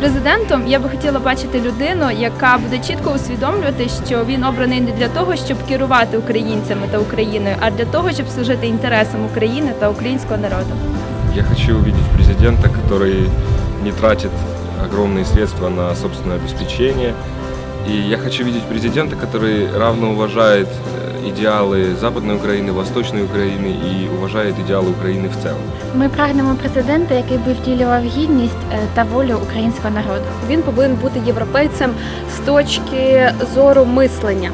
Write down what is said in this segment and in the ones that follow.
Президентом я би хотіла бачити людину, яка буде чітко усвідомлювати, що він обраний не для того, щоб керувати українцями та Україною, а для того, щоб служити інтересам України та українського народу. Я хочу увидеть президента, который не тратит огромные средства на собственное обеспечение. И я хочу видеть президента, который равно уважает э, идеалы Западной Украины, Восточной Украины и уважает идеалы Украины в целом. Ми прагнемо президента, який би втілював гідність е, та волю українського народу. Він повинен бути європейцем з точки зору мислення.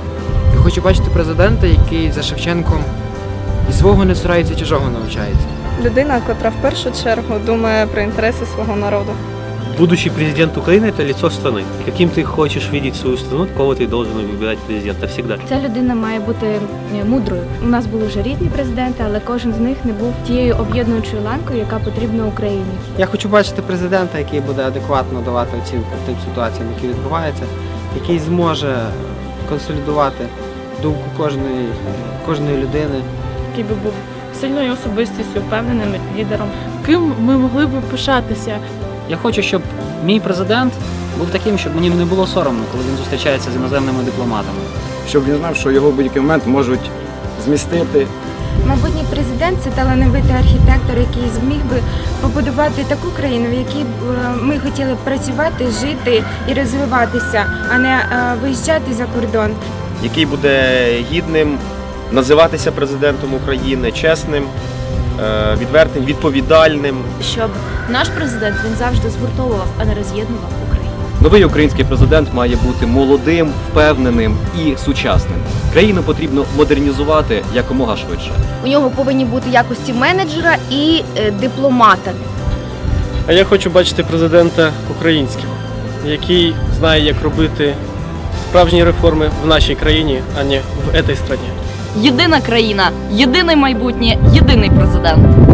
Я хочу бачити президента, який за Шевченком і свого не цурається, чужого навчається. людина, котра в першу чергу думає про інтереси свого народу. Будущий президент Украины – это лицо страны. Каким ты хочешь видеть свою страну, такого ты должен выбирать президента всегда. Ця людина має бути е, мудрою. У нас були вже різні президенти, але кожен з них не був тією об'єднуючою ланкою, яка потрібна Україні. Я хочу бачити президента, який буде адекватно давати оцінку тим ситуаціям, які відбуваються, який зможе консолідувати думку кожної, кожної людини. який би був сильною особистістю, впевненим лідером. Ким ми могли б пишатися? Я хочу, щоб мій президент був таким, щоб мені не було соромно, коли він зустрічається з іноземними дипломатами. щоб він знав, що його в будь-який момент можуть змістити. Майбутній президент це талановитий архітектор, який зміг би побудувати таку країну, в якій б е, ми хотіли б працювати, жити і розвиватися, а не е, виїжджати за кордон. який буде гідним називатися президентом України, чесним, відвертим, відповідальним. Щоб наш президент він завжди згуртовував, а не роз'єднував Україну. Новий український президент має бути молодим, впевненим і сучасним. Країну потрібно модернізувати якомога швидше. У нього повинні бути якості менеджера і е, дипломата. А я хочу бачити президента українським, який знає, як робити справжні реформи в нашій країні, а не в цій країні. Єдина країна, єдине майбутнє, єдиний президент.